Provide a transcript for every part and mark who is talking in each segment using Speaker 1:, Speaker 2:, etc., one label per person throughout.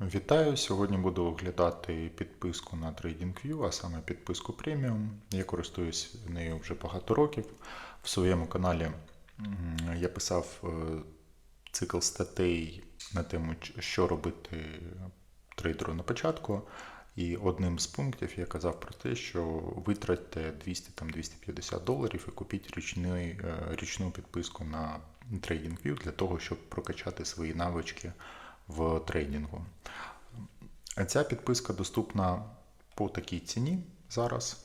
Speaker 1: Вітаю! Сьогодні буду оглядати підписку на TradingView, а саме підписку преміум. Я користуюсь нею вже багато років. В своєму каналі я писав е, цикл статей на тему, що робити трейдеру на початку. І одним з пунктів я казав про те, що витратьте 200-250 доларів і купіть річний, е, річну підписку на TradingView для того, щоб прокачати свої навички в трейдингу. Ця підписка доступна по такій ціні зараз,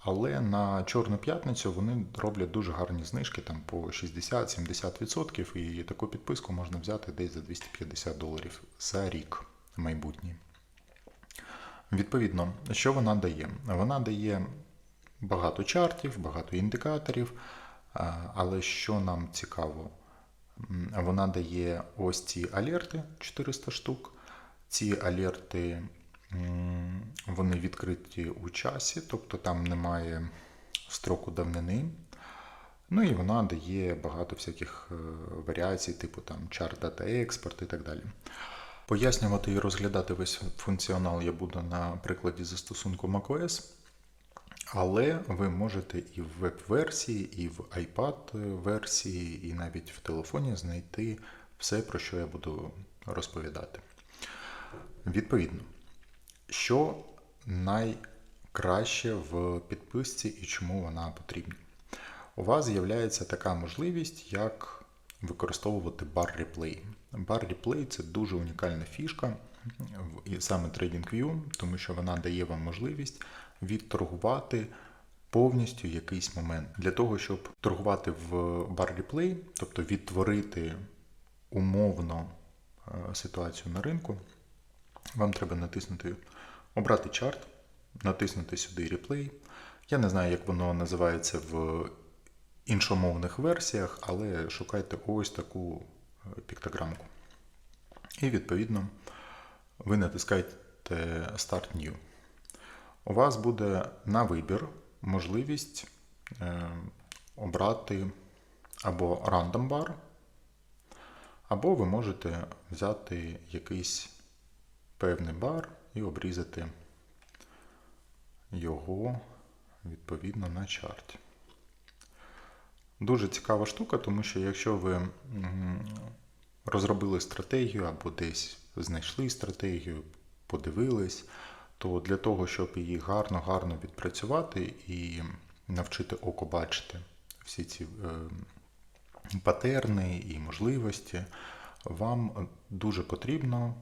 Speaker 1: але на Чорну п'ятницю вони роблять дуже гарні знижки там по 60-70%, і таку підписку можна взяти десь за 250 доларів за рік майбутній. Відповідно, що вона дає? Вона дає багато чартів, багато індикаторів, але що нам цікаво, вона дає ось ці алерти 400 штук. Ці алерти вони відкриті у часі, тобто там немає строку давнини. Ну і вона дає багато всяких е, варіацій, типу там chart data експорт і так далі. Пояснювати і розглядати весь функціонал я буду на прикладі застосунку macOS, але ви можете і в веб-версії, і в iPad-версії, і навіть в телефоні знайти все, про що я буду розповідати. Відповідно, що найкраще в підписці і чому вона потрібна? У вас з'являється така можливість, як використовувати бар реплей. Бар реплей це дуже унікальна фішка, саме TradingView, тому що вона дає вам можливість відторгувати повністю якийсь момент. Для того, щоб торгувати в бар реплей, тобто відтворити умовно е, ситуацію на ринку, вам треба натиснути Обрати чарт, натиснути сюди реплей. Я не знаю, як воно називається в іншомовних версіях, але шукайте ось таку е, піктограмку. І відповідно ви натискаєте Start New. У вас буде на вибір можливість е, обрати або Random Bar, або ви можете взяти якийсь певний бар і обрізати його відповідно на чарті. Дуже цікава штука, тому що якщо ви розробили стратегію або десь знайшли стратегію, подивились, то для того, щоб її гарно-гарно відпрацювати і навчити око бачити всі ці е, патерни і можливості, вам дуже потрібно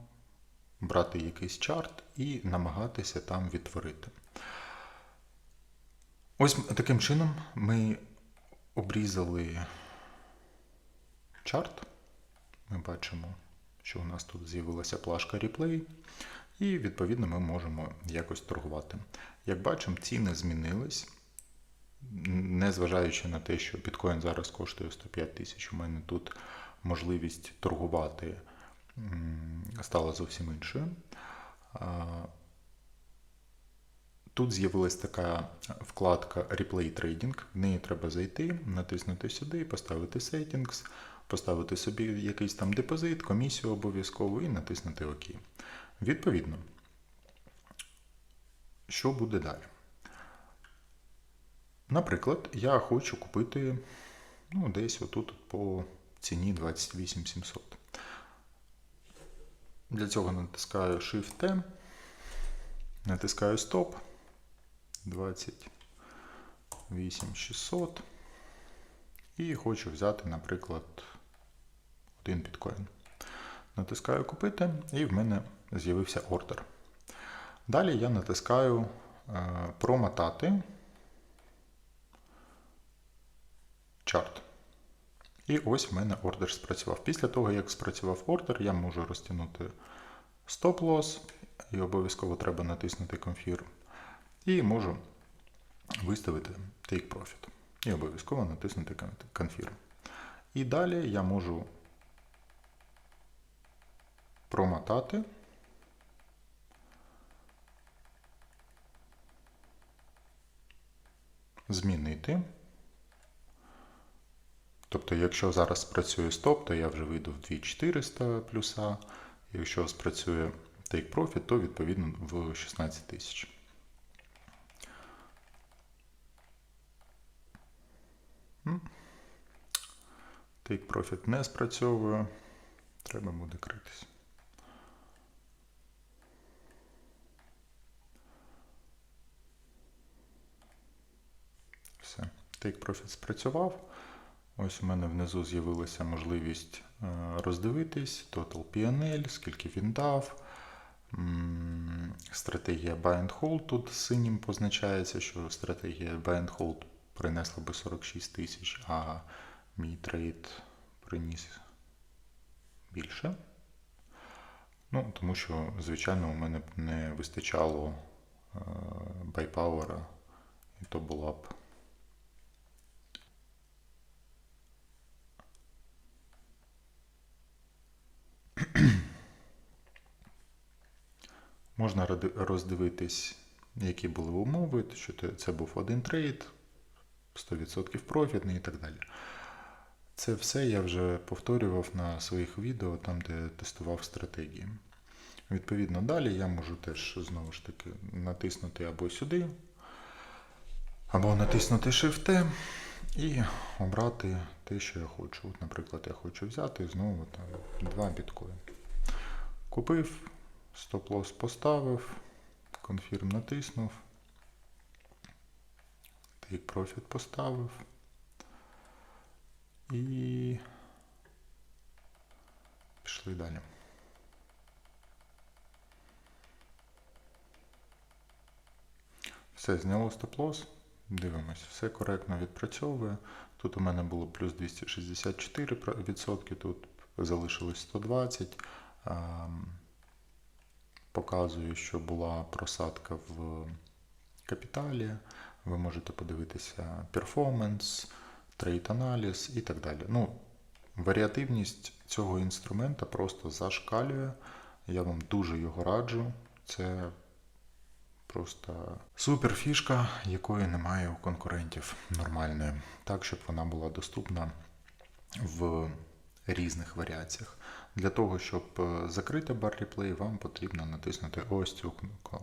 Speaker 1: брати якийсь чарт і намагатися там відтворити. Ось таким чином ми обрізали чарт. Ми бачимо, що у нас тут з'явилася плашка реплей, і відповідно ми можемо якось торгувати. Як бачимо, ціни змінились. Незважаючи на те, що біткоін зараз коштує 105 тисяч, у мене тут можливість торгувати стала зовсім іншою. Тут з'явилась така вкладка Replay Trading. В неї треба зайти, натиснути сюди, поставити Settings, поставити собі якийсь там депозит, комісію обов'язково і натиснути ОК. Відповідно, що буде далі? Наприклад, я хочу купити ну, десь отут по ціні 28 700. Для цього натискаю Shift-T, натискаю Stop 28 600 і хочу взяти, наприклад, один біткоін. Натискаю купити, і в мене з'явився ордер. Далі я натискаю е, промотати чарт. І ось в мене ордер спрацював. Після того, як спрацював ордер, я можу розтягнути стоп-лосс, і обов'язково треба натиснути Confirm. І можу виставити Take Profit. І обов'язково натиснути кон- І далі я можу промотати. Змінити. Тобто, якщо зараз спрацює стоп, то я вже вийду в 2400 плюса. Якщо спрацює Stake Profit, то відповідно в 16 тисяч. Take Profit не спрацьовує. Треба буде критись. Все. Take Profit спрацював. Ось у мене внизу з'явилася можливість е, роздивитись Total PNL, скільки він дав. Стратегія Buy and Hold тут синім позначається, що стратегія Buy and Hold принесла би 46 тисяч, а мій трейд приніс більше. Ну, тому що, звичайно, у мене б не вистачало е, байпауера, і то була б Можна роздивитись, які були умови, що це був один трейд, 100% профітний і так далі. Це все я вже повторював на своїх відео, там, де тестував стратегії. Відповідно, далі я можу теж знову ж таки натиснути або сюди, або натиснути Shift і обрати те, що я хочу. От, наприклад, я хочу взяти знову там, 2 біткоін. Купив, стоп-лосс поставив, конфірм натиснув, take profit поставив. І пішли далі. Все, зняло стоп-лосс. Дивимось, все коректно відпрацьовує. Тут у мене було плюс 264%, тут залишилось 120. Показую, що була просадка в капіталі. Ви можете подивитися перформанс, трейд аналіз і так далі. Ну, варіативність цього інструмента просто зашкалює. Я вам дуже його раджу. Це просто супер фішка, якої немає у конкурентів нормальної. Так, щоб вона була доступна в різних варіаціях. Для того, щоб е, закрити бар реплей, вам потрібно натиснути ось цю кнопку.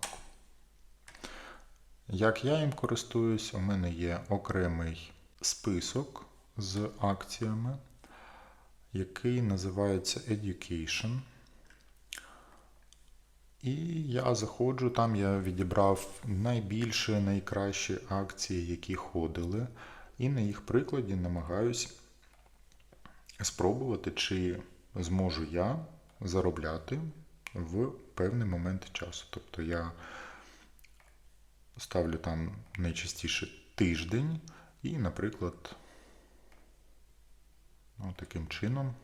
Speaker 1: Як я їм користуюсь, у мене є окремий список з акціями, який називається Education. І я заходжу, там я відібрав найбільші, найкращі акції, які ходили, і на їх прикладі намагаюсь спробувати, чи зможу я заробляти в певний момент часу. Тобто я ставлю там найчастіше тиждень і, наприклад, ну, таким чином.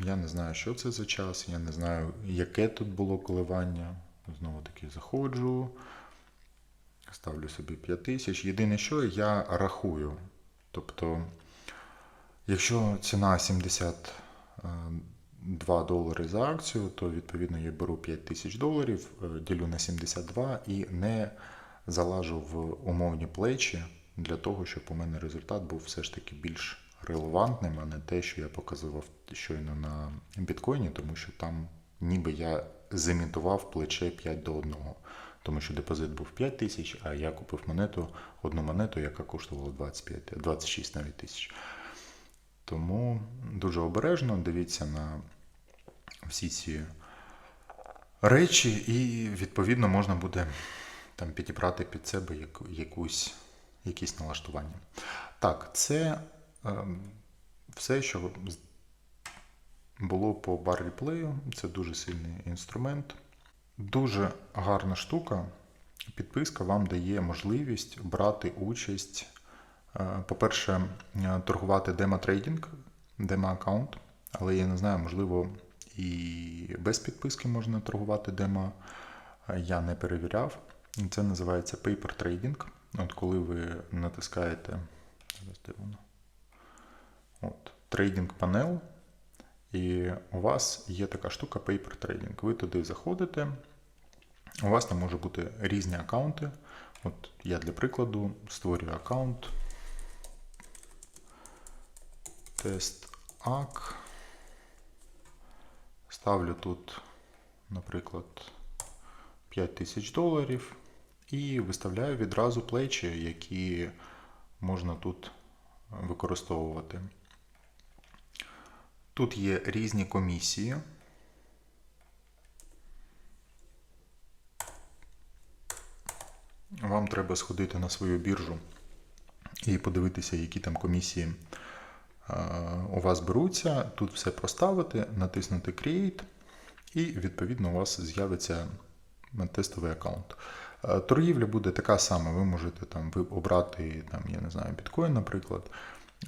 Speaker 1: Я не знаю, що це за час, я не знаю, яке тут було коливання. Знову таки заходжу, ставлю собі 5 тисяч. Єдине, що я рахую. Тобто, якщо ціна 72 долари за акцію, то відповідно я беру 5 тисяч доларів, е, ділю на 72 і не залажу в умовні плечі для того, щоб у мене результат був все ж таки більш релевантним, а не те, що я показував щойно на біткоїні, тому що там ніби я зімітував плече 5 до 1. Тому що депозит був 5 тисяч, а я купив монету, одну монету, яка коштувала 25, 26 навіть тисяч. Тому дуже обережно дивіться на всі ці речі, і відповідно можна буде там підібрати під себе якусь, якісь налаштування. Так, це ем, все, що було по бар реплею. Це дуже сильний інструмент. Дуже гарна штука. Підписка вам дає можливість брати участь. Е, По-перше, е, торгувати демо-трейдинг, демо-аккаунт, але я не знаю, можливо, і без підписки можна торгувати демо. Е, Я не перевіряв. Це називається paper trading. От коли ви натискаєте? От, трейдинг панел, і у вас є така штука Paper Trading. Ви туди заходите, у вас там може бути різні аккаунти. От я для прикладу створюю аккаунт тест ак ставлю тут, наприклад, 5 тисяч доларів і виставляю відразу плечі, які можна тут використовувати. Тут є різні комісії. Вам треба сходити на свою біржу і подивитися, які там комісії у вас беруться. Тут все проставити, натиснути Create, і відповідно у вас з'явиться тестовий аккаунт. Торгівля буде така сама. Ви можете там обрати там, я не знаю, біткоін, наприклад,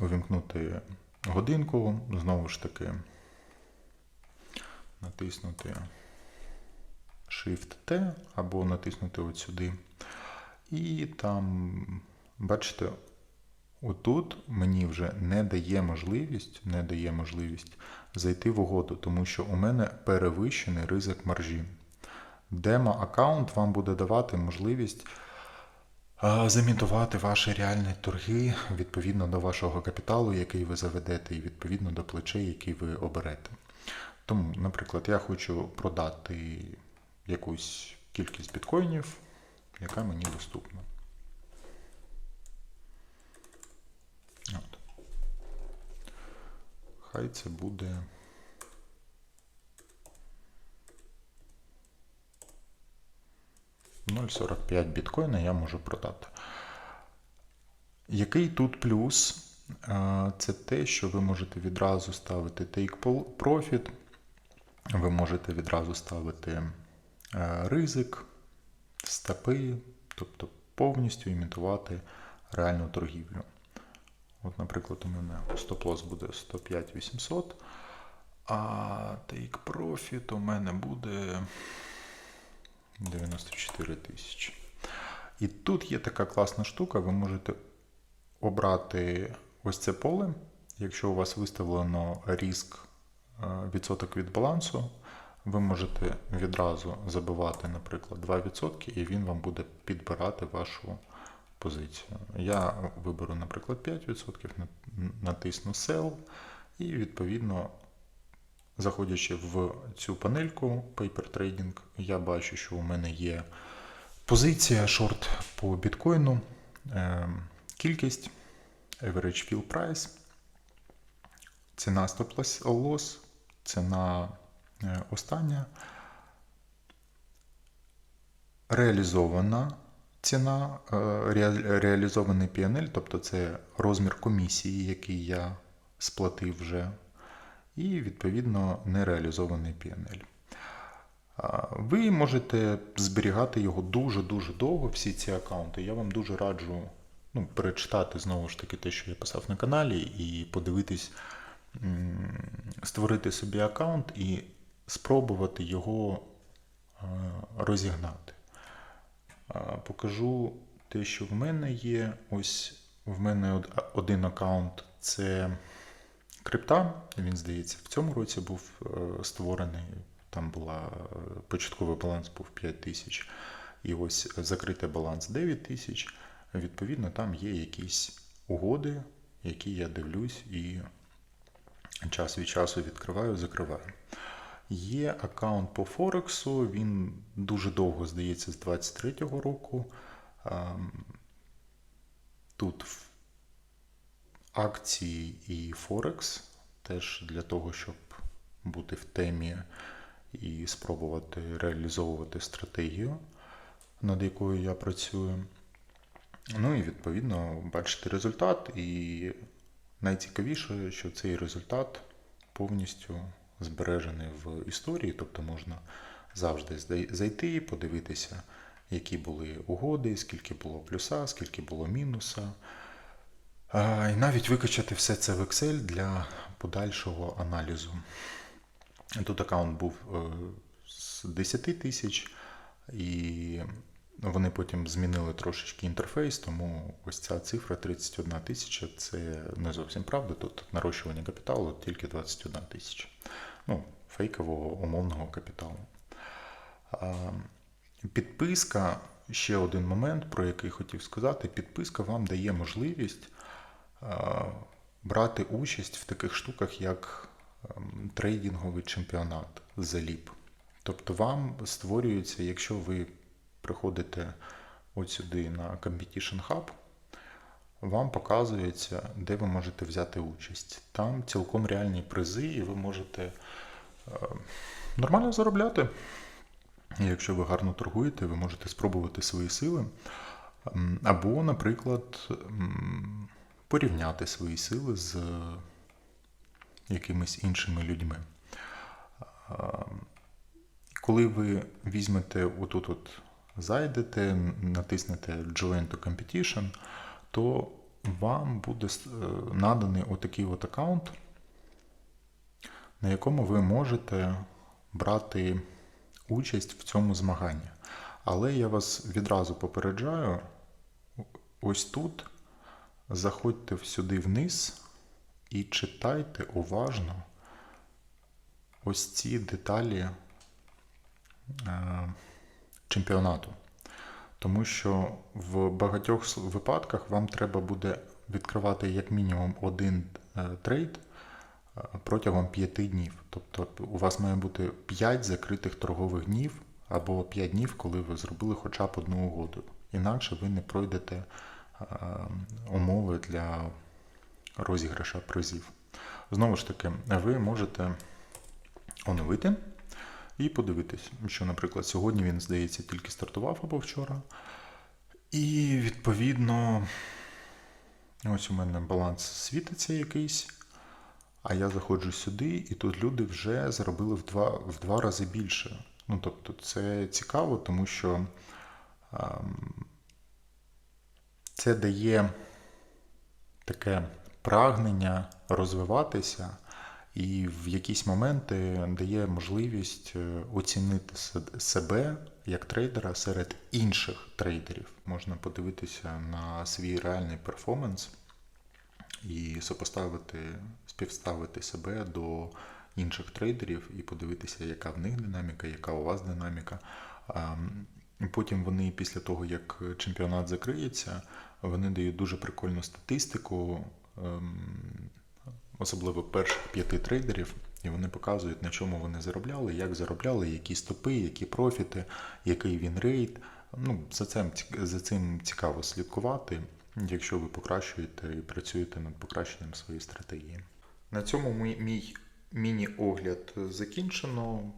Speaker 1: увімкнути годинку, знову ж таки, натиснути Shift-T або натиснути от сюди. І там, бачите, отут мені вже не дає можливість, не дає можливість зайти в угоду, тому що у мене перевищений ризик маржі. Демо-аккаунт вам буде давати можливість замітувати ваші реальні торги відповідно до вашого капіталу, який ви заведете, і відповідно до плечей, які ви оберете. Тому, наприклад, я хочу продати якусь кількість біткоїнів, яка мені доступна. Хай це буде. Ноль біткоїна я можу продати. Який тут плюс? Це те, що ви можете відразу ставити Take Profit, ви можете відразу ставити е, ризик, стопи, тобто повністю імітувати реальну торгівлю. От, наприклад, у мене стоп-лосс буде 105 800, а Take Profit у мене буде 94 тисячі. І тут є така класна штука, ви можете обрати ось це поле. Якщо у вас виставлено риск е, відсоток від балансу, ви можете відразу забивати, наприклад, 2%, і він вам буде підбирати вашу позицію. Я виберу, наприклад, 5%, натисну Sell, і відповідно, заходячи в цю панельку Paper Trading, я бачу, що у мене є позиція шорт по біткоїну, е, кількість, average fill price, ціна stop loss, ціна е, остання, реалізована ціна, е, ре- реалізований PNL, тобто це розмір комісії, який я сплатив вже, і відповідно нереалізований PNL. Ви можете зберігати його дуже-дуже довго, всі ці аккаунти. Я вам дуже раджу ну, перечитати знову ж таки те, що я писав на каналі, і подивитись, створити собі аккаунт і спробувати його е, розігнати. Покажу те, що в мене є. Ось в мене один аккаунт це крипта. Він, здається, в цьому році був е, створений. Там була е, початковий баланс був 5 тисяч. І ось закритий баланс 9 тисяч. Відповідно, там є якісь угоди, які я дивлюсь і час від часу відкриваю, закриваю. Є аккаунт по Форексу, він дуже довго, здається, з 23-го року. Ем, Тут акції і Форекс теж для того, щоб бути в темі і спробувати реалізовувати стратегію, над якою я працюю. Ну і відповідно бачити результат. І найцікавіше, що цей результат повністю збережений в історії, тобто можна завжди зайти, подивитися, які були угоди, скільки було плюса, скільки було мінуса. І навіть викачати все це в Excel для подальшого аналізу. Тут аккаунт був е, з 10 тисяч, і вони потім змінили трошечки інтерфейс, тому ось ця цифра 31 тисяча це не зовсім правда. Тут нарощування капіталу тільки 21 тисяча. Ну, фейкового умовного капіталу. Підписка, ще один момент, про який хотів сказати. Підписка вам дає можливість брати участь в таких штуках, як ем, трейдинговий чемпіонат заліп. Тобто вам створюється, якщо ви приходите от сюди на Competition Hub, вам показується, де ви можете взяти участь. Там цілком реальні призи, і ви можете е, нормально заробляти. Якщо ви гарно торгуєте, ви можете спробувати свої сили. Або, наприклад, порівняти свої сили з якимись іншими людьми. Коли ви візьмете отут от зайдете, натиснете Join to Competition, то вам буде е, наданий отакий от аккаунт, на якому ви можете брати участь в цьому змаганні. Але я вас відразу попереджаю, ось тут заходьте сюди вниз і читайте уважно ось ці деталі е, чемпіонату. Тому що в багатьох випадках вам треба буде відкривати як мінімум один е, трейд е, протягом 5 днів. Тобто у вас має бути 5 закритих торгових днів або 5 днів, коли ви зробили хоча б одну угоду. Інакше ви не пройдете е, умови для розіграша призів. Знову ж таки, ви можете оновити і подивитись, що, наприклад, сьогодні він, здається, тільки стартував або вчора. І відповідно, ось у мене баланс світиться якийсь. А я заходжу сюди, і тут люди вже заробили в два, в два рази більше. Ну, тобто, це цікаво, тому що ем, це дає таке прагнення розвиватися, і в якісь моменти дає можливість е, оцінити себе як трейдера серед інших трейдерів. Можна подивитися на свій реальний перформанс і сопоставити, співставити себе до інших трейдерів і подивитися, яка в них динаміка, яка у вас динаміка. Потім вони, після того, як чемпіонат закриється, вони дають дуже прикольну статистику, ем, особливо перших п'яти трейдерів, і вони показують, на чому вони заробляли, як заробляли, які стопи, які профіти, який він рейд. Ну, за цим, за цим цікаво слідкувати, якщо ви покращуєте і працюєте над покращенням своєї стратегії. На цьому мій, міні-огляд закінчено.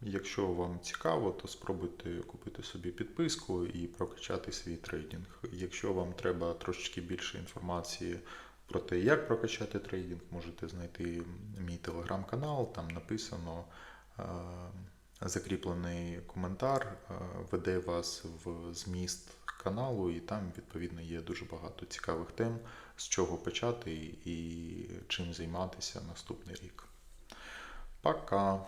Speaker 1: Якщо вам цікаво, то спробуйте купити собі підписку і прокачати свій трейдинг. Якщо вам треба трошечки більше інформації про те, як прокачати трейдинг, можете знайти мій телеграм-канал, там написано е, закріплений коментар, е, веде вас в зміст каналу, і там, відповідно, є дуже багато цікавих тем, з чого почати і чим займатися наступний рік. Пока!